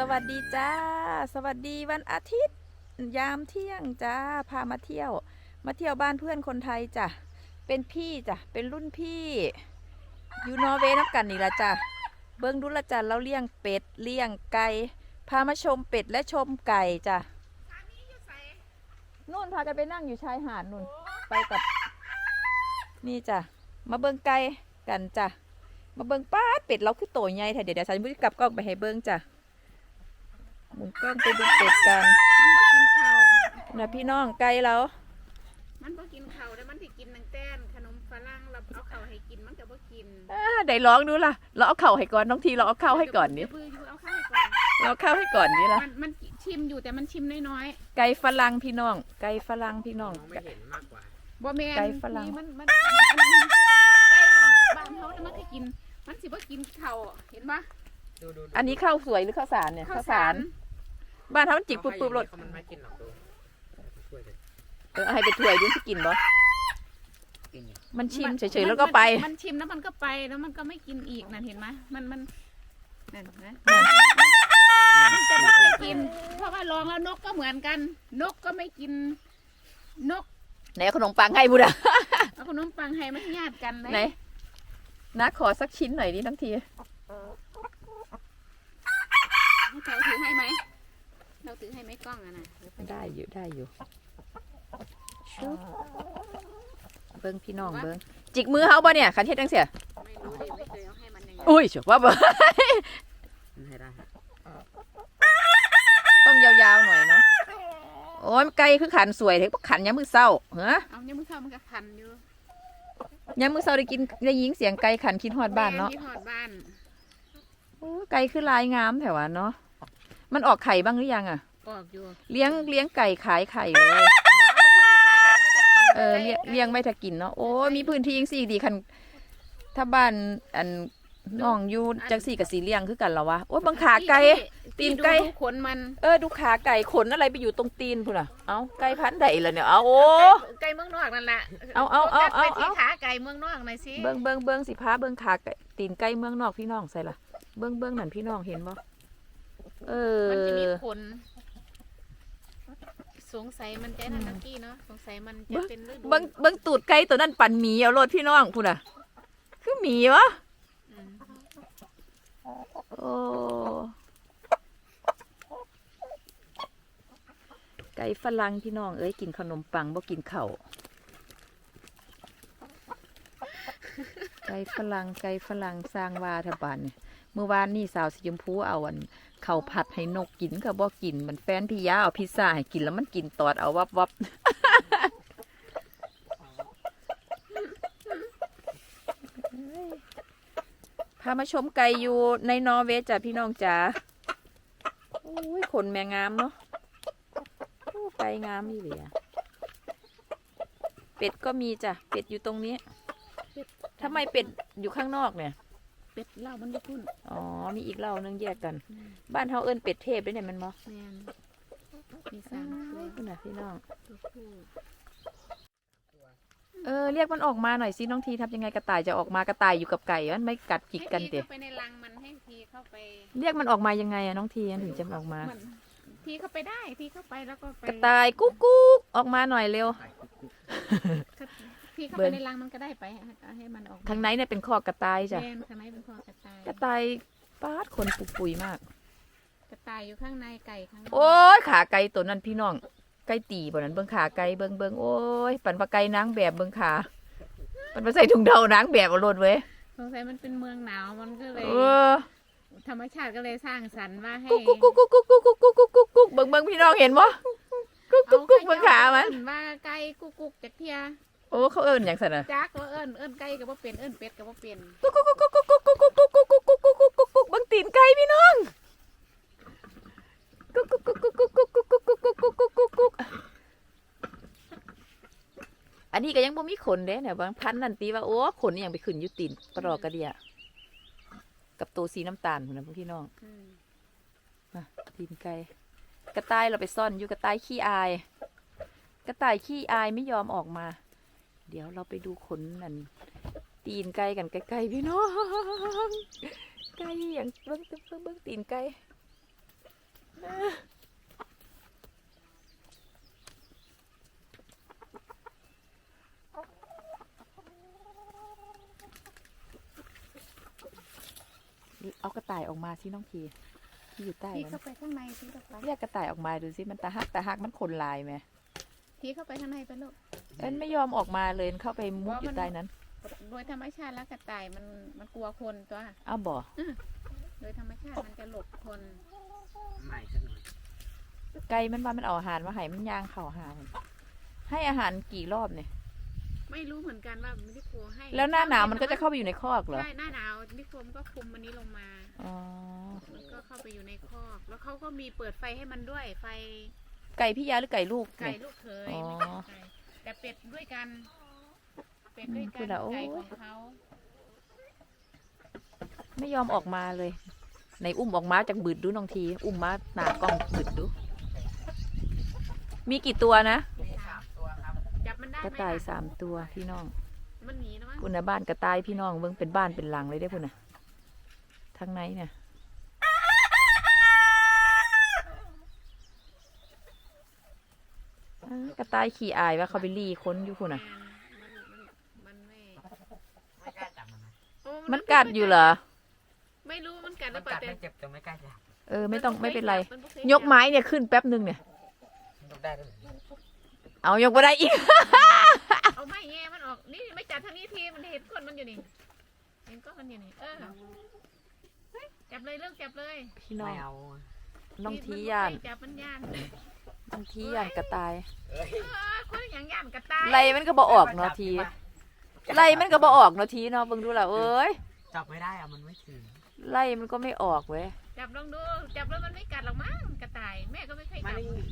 สวัสดีจ้า สวัสดีวันอาทิตย์ ยามเที่ยงจ้า พามาเที่ยว มาเที่ยวบ้านเพื่อนคนไทยจ้ะ เป็นพี่จ้ะ เป็นรุ่นพี่ อยู่นอร์เวย์นับกันนี่ละจ้ะ เบิ้งดูละจ้ะเราเลี้ยงเป็ด เลี้ยงไก่ พามาชมเป็ดและชมไก่จ้ะนู่นพากันไปนั่งอยู่ชายหาดนู่น ไปกับ นี่จ้ะ มาเบิ้งไก่กันจ้ะ มาเบิ้งป้าเป็ดเราคือโตใหญ่แท้เดี๋ยวเดี๋ยวฉันมุกลับกล้องไปให้เบิ้งจ้ะ หมุนกล้องไปดูเป็ดกันมันบ่กินข้าวนะพี่น้องไก่เรา มันบ่กินข้าวแล้วมันสิกินนังแต้นขนมฝรั่งเราเอาข้าวให้กินมันก็บ่กินอ่าได้ลองดูล่ะ เราเอาเข่าให้ก่อนน้องทีเราเอาเข้าให้ก่อนนี่เดี๋ยวเดี๋ยวเอาข้าวให้ก่อนเราเอาเข้าให้ก่อนนี่ละมันมันชิมอยู่แต่มันชิมน้อยไก่ฝรั่งพี่น้อง ไก่ฝรั่งพี่น้อง มองไม่เห็นมากกว่า ๆบ่แม่นไก่ฝรั่ง นี่มันมันอันนั้นไก่บ้านเขาเนี่ยมันก็กิน มันสิบ่กินข้าวเห็นปะดูดูดูอันนี้ข้าวสวยหรือข้าวสารเนี่ยข้าวข้าวสาสารร บ้านเขามันจิกปุ๊บปุ๊บรถเขามันไม่กินหรอกดูช่วยเลยเออเอาให้ไปถ้วยดูสิกินบ่กินอยู่มันชิมเฉยๆแล้วก็ไป มันชิมแล้วมันก็ไปแล้วมันก็ไม่กินอีกนั่นเห็นไหมมันมันนั่นนะมันจะไม่เคยกิน เพราะว่าลองแล้วนกก็เหมือนกัน นกก็ไม่กิน นกไหนเอาขนมปังให้บุดาเอาขนมปังให้มันญาติกันเลยไหนนัดขอสักชิ้นหน่อยดิทั้งที เราถือให้ไหม เราถือให้ไหมกล้องอะนะเยวปได้อยู่ได้อยู่ชุบเบิ้งพี่น้องเบิ้งจิกมือเฮาบ่เนี่ยขันเทศจังเสียไม่รู้ดิไม่เคยเอาให้มันยังไงอุ้ยเฉยว่าบ่มันให้ได้ฮะต้องยาวๆหน่อยเนาะโอ้ยไก่คือขันสวยเถอะขันยามมือเศร้าเหรอเอาเนี่ยมือเข้ามันก็พันอยู่ยามมือเศร้าได้กินได้ยินเสียงไก่ขันคิดฮอดบ้านเนาะแม่ที่หอดบ้านโอ้ยไก่คือลายงามแถวะเนาะ มันออกไข่บ้างหรือยังอะออกอยู่เลี้ยงเลี้ยงไก่ขายไข่เลยเออเลี้ยงเลี้ยงไม่ถ้ากินเนาะโอ้ยมีพื้นที่ยังสี่ดีคันถ้าบ้านอันน้องอยู่จังสี่กับสีเลี้ยงคือกันเหรอวะโอ้ยบางขาไก่ ตีนไก่ ดูขนมันเออดูขาไก่ขนอะไรไปอยู่ตรงตีนพุ่นอะเอาไก่พันธุ์ใดล่ะเนี่ยเอาโอ้ ไก่เมืองนอกนั่นแหละเอาเอาเอาเอาไปที่เอาขาไก่เมืองนอกหน่อยสิเบิ้งเบิ้งเบิ้งสิพาเบิ้งขาไก่ตีนไก่เมืองนอกพี่น้องใส่ล่ะเบิ้งเบิ้งนั่นพี่น้องเห็นบ่ เออ มันจะมีขนสงสัยมันจะนั่นนักกี้เนาะสงสัยมันจะเป็นฤดูเบิ้งเบิ้งตูดไก่ตัวนั้นปั่นหมีเอารถพี่น้องพุ่นอะ คือหมีวะอืมโอ้ไก่ฝรั่งพี่น้องเอ้ยกินขนมปังบ่กินข้าวไก่ฝรั่งไก่ฝรั่งสร้างว่าแถวบ้านเนี่ยเมื่อวานนี่สาวสีชมพูเอาอัน ข้าวผัดให้นกกินก็บ่กิน มันแฟนพี่ยาเอาพิซซ่าให้กินแล้วมันกินตอดเอาวับวับพามาชมไก่อยู่ในนอร์เวย์จ้ะพี่น้องจ๋าโอ้ยขนแมงงามเนาะโอ้ไก่งามนี่เลยอะเป็ดก็มีจ้ะ เป็ดอยู่ตรงนี้ทำไมเป็ดอยู่ข้างนอกเนี่ย เป็ดเหล่ามันลูกพุ่นอ๋อ มีอีกเหล่านึงแยกกัน บ้านเฮาเอิ้นเป็ดเทพด้วยเนี่ยแมันบ่แมนมีสามตัวคุณน่ะพี่น้อง ตัวผู้เออเรียกมันออกมาหน่อยสิน้องทีทำยังไงกระต่ายจะออกมากระต่ายอยู่กับไก่มันไม่กัดจิกกันให้เตะพี่เข้าไปในรังมันให้พีเข้าไปเรียกมันออกมายังไงอะน้องทีอันถึงจะออกมา เหมือนพีเข้าไปได้พีเข้าไปแล้วก็ไปกระต่ายกุ๊กกุ๊กออกมาหน่อยเร็ว พี่เข้าเบิ่ไปง ในรังมันก็ได้ไปเอาให้มันออกมข้างในเนี่ยเป็นคอกกระต่ายจ้ะแม่นข้างในเป็นพ่อกระต่ายกระต่ายป้าดคนปุกปุยมาก กระต่ายอยู่ข้างในไก่ข้างในโอ้ยขาไก่ตัวนั้นพี่น้อง ไก่ตีบ่นั้นเบิ่งขาไก่เบิ่งเบิ่งโอ้ยปั่นปลาไก่นางแบบเบิ่งขาปั่นมาใส่ถุงเดานางแบบเอาโลดเว้ยสงสัยมันเป็นเมืองหนาวมันก็เลยเออธรรมชาติก็เลยสร้างสรรค์ว่าให้กุ๊กกุ๊กกุ๊กกุ๊กกุ๊กกุ๊กกุ๊กกุ๊กกุ๊กกุ๊กเบิ่งเบิ่งพี่น้องเห็นบ่กุ๊กกุ๊กกุ๊กเบิ่งขามันเอิ้ว่าไก่กุ๊กกุ๊กจากเทียโอ้เขาเอิ้นหยังซั่นน่ะจักว่าเอิ้นเอิ้นไก่ก็บ่เป็นเอิ้นเป็ดก็บ่เป็นกุ๊กกุ๊กกุ๊กกุ๊กกุ๊กกุ๊กกุ๊กกุ๊กกุ๊กกุ๊กกุ๊กกุ๊กกุ๊กกุ๊กเบิ่งตีนไก่พี่น้อง กุ๊กกุ๊กกุ๊กกุ๊กกุ๊กกุ๊กกุ๊กกุ๊กกุ๊กกุ๊กกุ๊กกุ๊กกุ๊กอันนี้ก็ยังบ่มีขนเด้เนี่ยบางพันธุ์นั่นตีว่าโอ้ขนนี่ยังไปขึ้นยู่ตีนปลอกกระเดียกับตัวสีน้ำตาลนะพี่น้องมาตีนไก่กระต่ายเราไปซ่อนอยู่กระต่ายขี้อาย กระต่ายขี้อายไม่ยอมออกมา เดี๋ยวเราไปดูขนนั่นตีนไก่กันใกล้ๆพี่น้องไก่อย่างเบิ้งเบิ้งเบิ้งตีนไก่ เอากระต่ายออกมาสิน้องทีที่อยู่ใต้ทีมันเข้าไปข้างในสิลูกไปเรียกกระต่ายออกมาดูสิมันตาหักตาหักมันขนลายไหมทีเข้าไปข้างในไปลูกเอ็นไม่ยอมออกมาเลยเข้าไปมุดอยู่ใต้นั้นโดยธรรมชาติแล้วกระต่ายมันมันกลัวคนตัวอ้าวบ่โดยธรรมชาติมันจะหลบคน ไม่สักหน่อยไก่มันว่ามันเอาอาหารมาให้มันย่างเข่าหามันให้อาหารกี่รอบเนี่ย ไม่รู้เหมือนกันว่ามิโครให้แล้วหน้าหนาวมันก็จะเข้าไปอยู่ในคอกเหรอ ใช่หน้าหนาวมิโครมันก็คุมมันนี้ลงมาอ๋อ มันก็เข้าไปอยู่ในคอก แล้วเขาก็มีเปิดไฟให้มันด้วยไฟไก่พี่ยาหรือไก่ลูกไก่เนี่ย ลูกเขยอ๋อไม่ใช่ไก่แต่เป็ดด้วยกันเป็ดด้วยอืมพูกัดนแล้วโอ้ย ไก่ของเขาไม่ยอมออกมาเลย ในอุ้มออกมาจากบืดดูน้องที อุ้มมาหนากล้องบืดดู มีกี่ตัวนะสามตัวครับจับมันได้กระไหมต่ายล่ะสามตัวพี่น้องมันหนีนะมั้งพุ่นนะบ้านกระต่ายพี่น้องเบิ่งเป็นบ้านเป็นหลังเลยได้อพุ่นนะทางไหนเนี่ยอ่ากระต่ายขี่อายว่าเขาไปรีค้นอยู่พุ่นน่ะมันมันมันไม่ไม่กล้าจับมันนะโอ้มันกัดอยู่เหรอไม่รู้ มันกัดหมัรืนอเปล่ากัดแต่ไม่เจ็บแต่ไม่กล้าจับเออไม่ต้องไม่เป็นไรมันบ่คยกไม้เนี่ยขึ้นแป๊บหนึ่งเนี่ย ยกได้ด้วยเหรอเอายกไม่ได้อีก เอาไม้แง่มันออก นี่ไม่จับทางนี้ทีมันเห็นก้นมันอยู่นี่ เห็นก้นมันอยู่นี่ เออเฮ้ยจับเลยเลิกจับเลยพี่น้อไม่งเอาน้องมัทีบ่ยานให้จับมันย่านน้องทียานกระต่ายเอ้ยเออคนอย่างย่านกระต่ายไล่มันก็บ่ออกเนาะทีไล่มันก็บ่ออกเนาะทีเนาะเบิ่งดูล่ะเอ้ยจับไม่ได้อะมันไม่ถึง ไล่มันก็ไม่ออกเว้ยจับลองดู จับแล้วมันไม่กัดหรอกมั้งกระต่าย แม่ก็ไม่เคยมาจับนี่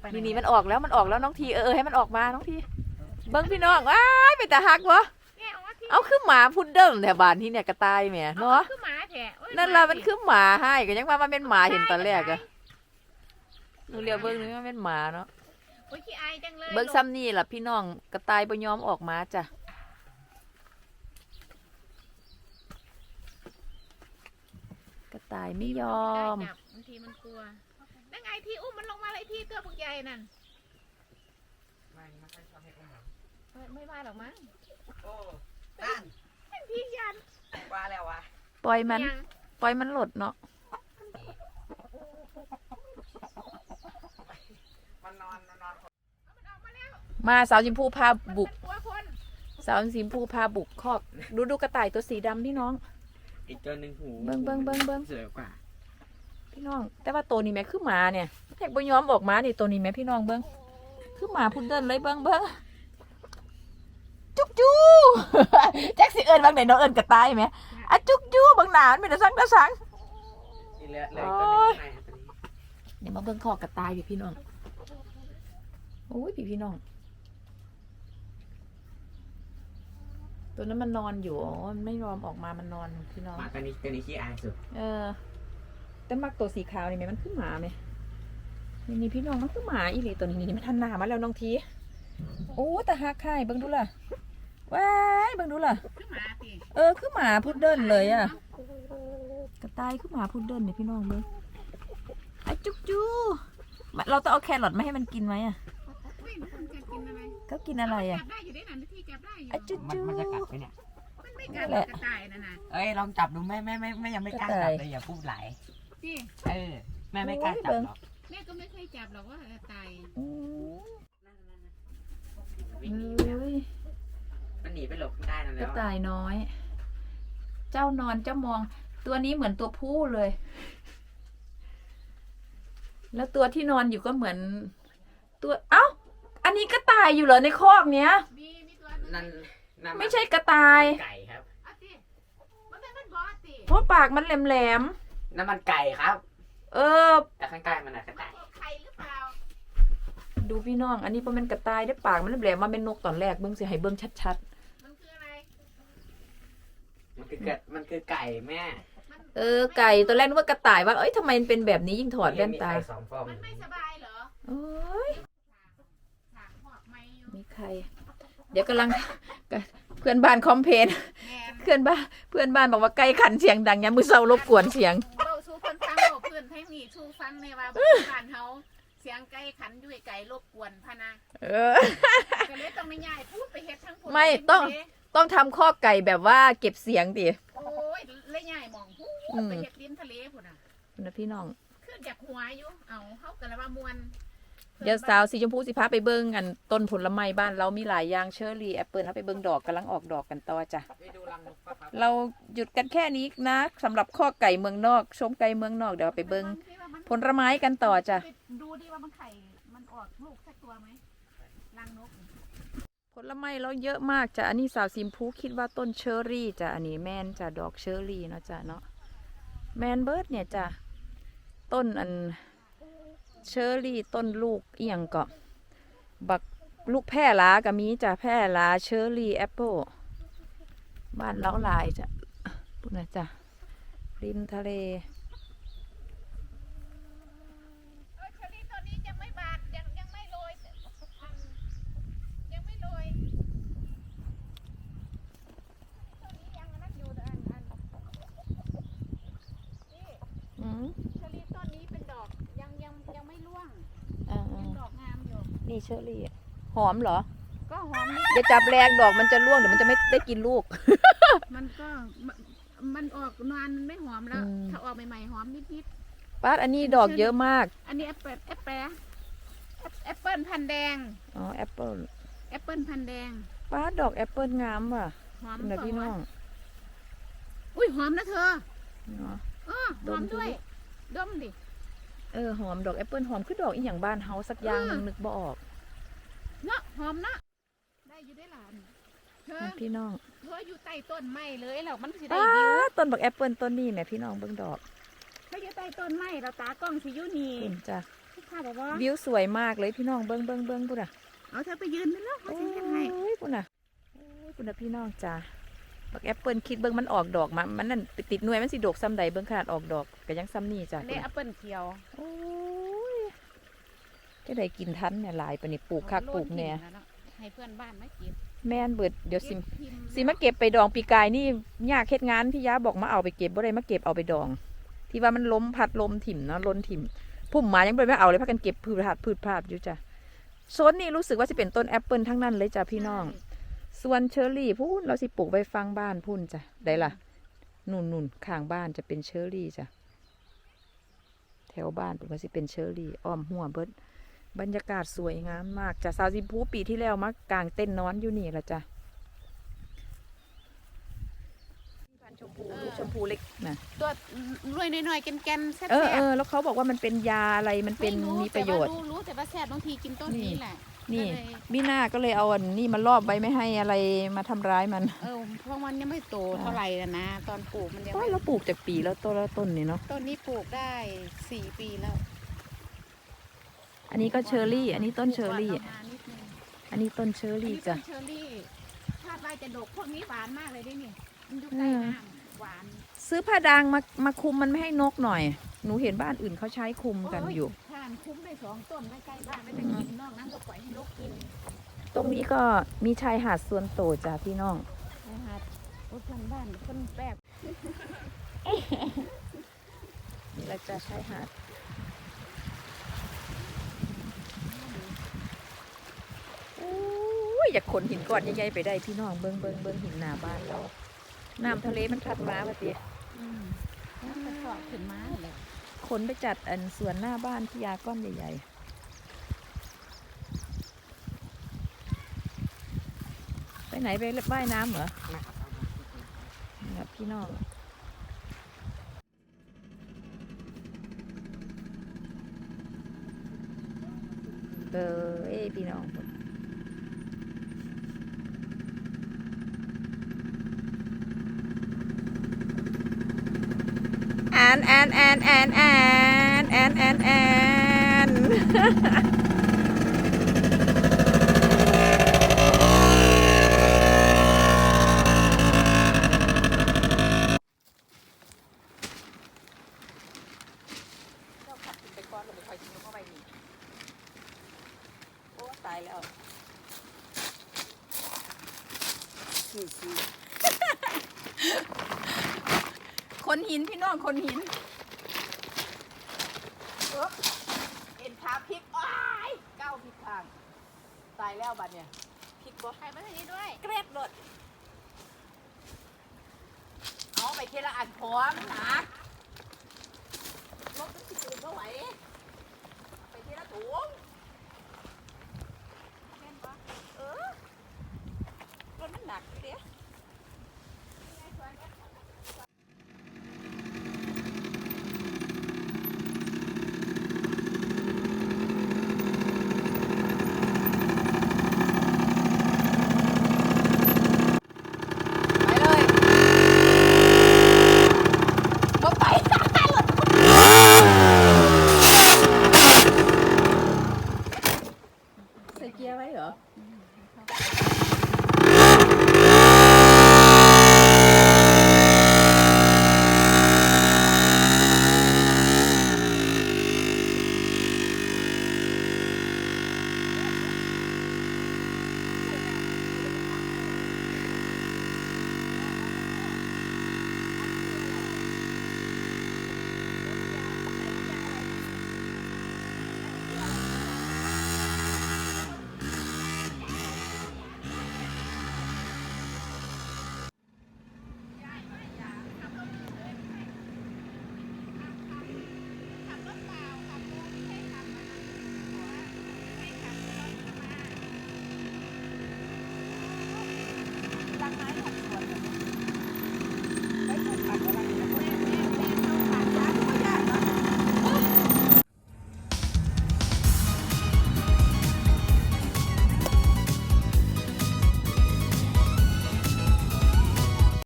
ไปไหนี่นี่มันออกแล้วมันออกแล้วน้องทีเออเออให้มันออกมาน้องที เบิ่งพี่น้องว้ายไปแต่ฮักวะแง่เอาว่าที่เอาคือหมาพุดเดิ้ลแถวบ้านที่เนี่ยกระต่ายแหม่เนาะคือหมาแท้โอ้ยนั่นล่ะหามันสิคือหมาให้ก็ยังว่ามันเป็นหมาเห็นตอนแรกอะหนูเรียกเบิ่งนี่มันเป็นหมาเนาะโอ้ยขี้อายจังเลยเบิ่งซ้ำนี่ล่ะพี่น้องกระต่ายบ่ยอมออกมาจ้ะกระ ต่ายไม่ยอมจับบางทีมันกลัวนั่นไงที่อุ้มมันลงมาเลยที่ตัวพวกใหญ่นั่นไม่ไม่ค่อยชอบให้อุ้มหรอกเอ้ยไม่ว่าหรอกมั้งโอ้นั่นพี่ยันว่าแล้ววะปล่อยมันยังปล่อยมันหลดเนาะมันนอนมันนอนมันออกมาแล้วมาสาวชิมพูพาบุกมันกลัวคนสาวชิมพูพาบุกคอกดูดูกระต่ายตัวสีดำพี่น้อง อีกตัวหนึ่งหูเบิ่งเบิ่งเบิ่งเบิ่ง สวยกว่าพี่น้อง แต่ว่าตัวนี้แม่คือหมาเนี่ยแทกบ่ยอมออกมานี่ตัวนี้แม่พี่น้องเบิ่งคือหมาพุดเดิ้ลเลยเบิ่งเบิ่งจุกจูแจ็คสิเอิญบางไหนเนาะเอิญกระต่ายไหมอะจุกจูบางหนามันเป็นตะสังตะสัง อีเหลือเหลืออีกตัวหนึ่งข้างในครับตัวนี้ เดี๋ยวมาเบิ่งคอกกระต่ายพี่พี่น้อง โอ้ยพี่พี่น้อง ตัวนั้นมันนอนอยู่อ๋อมันไม่ยอมออกมามันนอนพี่น้องหมาตัวนี้ตัวนี้ขี้อายสุดเออ แต่มักตัวสีขาวนี่ไหมมันคือหมาไหมนี่นี่พี่น้องมันคือหมาอีหลีตัวนี้นี่มันทันหนามาแล้วน้องทีโอ้แต่ฮักไข่เบิ่งดูล่ะว้ายเบิ่งดูล่ะคือหมาสิเออคือหมาพุดเดิ้ลเลยอะกระต่ายคือหมาพุดเดิ้ลเนี่ยพี่น้องเบิ่งอะจุกจูมาเราต้องเอาแครอทมาให้มันกินไหมอะเฮ้ยมันจะ กินอะไรก็กินอะไรอะจับได้อยู่ได้หนันที่จับได้อยู่อะจุกมันจูมันจะกัดไหมเนี่ย มันไม่กัดหรอกกระต่ายนั่นน่ะเอ้ยลองจับดูแม่แม่แม่แม่ยังไม่กล้าจับเลยอย่าพูดไหลายนี่เออแม่ไม่กล้าจับหรอกแม่ก็ไม่เคยจับหรอกว่ากระต่ายอืมวิ่งหนีเอ้ยมันหนีไปหลบข้างใต้นั่นกแล้ระวต่ายน้อย เจ้านอนเจ้ามอง ตัวนี้เหมือนตัวผู้เลย แล้วตัวที่นอนอยู่ก็เหมือน ตัว เอ้าอันนี้กระต่ายอยู่เหรอในคอกเนี้ย มีมีตัวนึงนั่นนั่นนไม่ใช่กระต่ายไก่ครับเอาสิมันเป็นมันบอสสิเพราะปากมันแหลมนั่นมันไก่ครับ ๆเออ แต่ข้างใต้มันอะกระมันต่ายตัวไข่หรือเปล่าดูพี่น้อง อันนี้พอมันกระต่ายได้ปากมันแหลมๆมาเป็นนกตอนแรกเบิ้งสิให้เบิ้งชัดมันคืออะไรมันคือเกิดมันคือไก่แม่มันๆเออไก่ตัวแรกนึกว่ากระต่ายว่าเอ้ยทำไมมันเป็นแบบนี้ยิ่งถอดแว่นตามีไข่สองฟองมันไม่สบายเหรอโอ้ยถามหอก ไม่อยู่มีใครเดี๋ยวกำลังเพื่อนบ้านคอมเพลนแมนเพื่อนบ้านเพื่อนบ้านบอกว่าใกล้ขันเสียงดังยามมือเศร้ารบกวนเสียงเบาสู้คนฟังบอกเพื่อนนให้มีชูฟังในว่าบ้านเฮาเสียงไก่ขันอยู่ไก่รบกวนพะนะเออก็เลยต้องไม่ง่ายพูดไปเฮ็ดทั้งคนไม่ต้องต้องทำข้อไก่แบบว่าเก็บเสียงดิโอ้ยเลยง่ายมองพูอืดมไปเฮ็ดริมทะเลพุ่นน่ะนะพี่น้องคืออยากหัวอยู่เอาเฮาก็เลยว่ามวน เดี๋ยวสาวสีชมพูสิพาไปเบิ้งกันต้นผลไม้บ้านเรามีหลายอย่างเชอร์รี่แอปเปิลเอาไปเบิ้งดอกกำลังออกดอกกันต่อจ้ะไปดูรังนกปะครับเราหยุดกันแค่นี้นะสำหรับข้อไก่เมืองนอก ชมไก่เมืองนอกเดี๋ยวเราไปเบิ้งผลไม้กันต่อจ้ะไปดูดิว่ามันไข่มันออกลูกสักตัวไหมรังนกผลไม้เราเยอะมากจ้ะอันนี้สาวซิมพูคิดว่าต้นเชอร์รี่จ้ะอันนี้แมนจ้ะดอกเชอร์รี่เนาะจ้ะเนาะแมนเบิร์ดเนี่ยจ้ะต้นอัน เชอร์รี่ต้นลูกเอียงก็บักลูกแพร่ลาก็มีจ้ะแพร่ลาเชอร์รี่แอปเปิลบ้านเล้าลายจ้ะปุ่นนะจ้ะริมทะเล เออเชอรี่ตัวนี้ยังไม่บานยังยังไม่โรยอันยังไม่โรยตัวนี้ยังอันนั้นอยู่อันอันนี่ อืม เชอรี่ต้นนี้เป็นดอกยังยังยังไม่ร่วง อ่า ยังดอกงามอยู่ ๆ นี่เชอร์รี่หอมเหรอ ก็หอมนิดอย่าจับแรงดอกมันจะร่วงเดี๋ยวมันจะไม่ได้กินลูก มันก็มันมันออกนานมันไม่หอมแล้ว อืม ถ้าออกใหม่ๆหอมนิดป้าดอันนี้ดอกเยอะมากๆอันนี้แอปเปิลแอปเปิลแอปเปิลพันธุ์แดงอ๋อแอปเปิลแอปเปิลพันธุ์แดงป้าดดอกแอปเปิลงามว่ะหอมคุณนะกว่าพี่น้องอุ้ยหอมนะเธอเนาะออหอมดมดูด้วยดิดมดิ เออหอมดอกแอปเปิลหอมคือดอกอีหยังบ้านเฮาสักอย่างหนึงเออนึกบ่ออกเนาะหอมนะได้อยู่ได้หลานเธอนะพี่น้องเธออยู่ใต้ต้นไม้เลยแล้วมันสิได้ป้าวิวดต้นบักแอปเปิลต้นนี้แหม่พี่น้องเบิ่งดอกเธออยู่ใต้ต้นไม้เราตากล้องสิอยู่นี่เห็นจ้ะข้าบอกว่าวิวสวยมากเลยพี่น้องเบิ่งเบิ่งเบิ่งพุ่นน่ะเอาเธอไปยืนไปแล้วเขาโอ้สิเฮ็ดให้ยพุ่นน่ะโอ้ยพุ่นน่ะพี่น้องจ้ะ บักแอปเปิลคิดเบิ่งมันออกดอกมา มันนั่นติดหน่วยมันสิดกซ้ำใดเบิ่งขนาดออกดอกก็ยังซ้ำนี่จ้ะอันนี้แอปเปิลเขียวโอ้ยจะได้กินทันเนี่ยหลายปานนี้ปลูกคักปลูกเนี่ยโล้วาะให้เพื่อนบ้านมาเก็บแม่นเบิดเดี๋ยวสิก็บพิมพ์สิมาเก็บไปดองปีกายนี่ยากเฮ็ดงานพี่ยาบอกมาเอาไปเก็บบ่ได้มาเก็บเอาไปดอง ที่ว่ามันล้มพัดลมถิ่มเนาะล้นถิ่มพุ่มมายังบ่ได้มาเอาเลยพากันเก็บพืชผักพืชผักอยู่จ้ะโซนนี้รู้สึกว่าสิเป็นต้นแอปเปิลทั้งนั้นเลยจ้ะพี่น้อง ส่วนเชอร์รี่พูนเราสิปลูกไว้ฟังบ้านพุ่นจ้ะได้ล่ะนุ่นนุ่นข้างบ้านจะเป็นเชอร์รี่จ้ะแถวบ้านเป็นว่าสิเป็นเชอร์รี่อ้อมหัวเบิดบรรยากาศสวยงามมากจ้ะสาวสิพูปีที่แล้วมากางเต้นท์นอนอยู่นี่ละจ้ะชมพูลูกชมพูเล็กนะตัวรวยน้อยๆแกนๆแซ่บเออๆเออแล้วเขาบอกว่ามันเป็นยาอะไรมันเป็นไรู้มีประโยชน์แต่ว่ารู้รู้แต่ว่าแซ่บบางทีกินต้นนี่นี้แหละ นี่ก็เลยมีหน้าก็เลยเอาอันนี้มารอบไว้ไม่ให้อะไรมาทำร้ายมันเออเพราะมันยังไม่โตเท่าไหร่นะนะ ตอนปลูกมันยังโอ้ยไม่เราปลูกจากปีแล้วต้นละต้นนี่เนาะต้นนี้ปลูกได้สี่ปีแล้วอันนี้ก็เชอร์รี่ อันนี้ต้นเชอร์รี่ ปลูกก่อนประมาณนิดนึงอันนี้ต้นเชออัร์นรี่นี้ต้จ้ะนเชอร์รี่คาดว่าจะดกพวกนี้หวานมากเลยด้วยนี่มันอยู่ใกล้เออน้ำหวาน ซื้อผ้าดางมามาคุมมันไม่ให้นกหน่อย หนูเห็นบ้านอื่นเขาใช้คุมกันอยู่โทานคุ้มได้สองต้นใกล้ๆบ้านไม่ได้กินนอกนั้นก็ปล่อยให้นกกินตรงนี้ก็มีชายหาดส่วนโตจ้ะพี่น้องนะคะโอ้ยเพื่อนบ้านคนแปลกนี่แหละจ้ะชายหาดโอ้ยอยากขนหินก้อนใหญ่ๆไปได้พี่น้องเบิ้งเบิ้งเบิ้งหินหน้าบ้านเราน้ำทะเลมันพัดมาปะเตียอืมแล้วมันชอบขึ้นมาเลย ขนไปจัดอันสวนหน้าบ้านพี่ยาก้อนใหญ่ๆ ไปไหนไปว่ายน้ำเหรอนะครับบพี่น้องเออเอ้พี่น้อง อนแอนแอนแอนแอนแอนแอนแอนตายแล้ว คนหินพี่น้องคนหินเอ็นขาพลิกอ้ายเก้าพลิกทาง ตายแล้วบัดเนี่ยพลิกบ่ใครมาทางนี้ด้วย เกรดรถเอาไปเทละอันพร้อมหนักรถมันสิตื่นบ่ไหวไปเทละถุง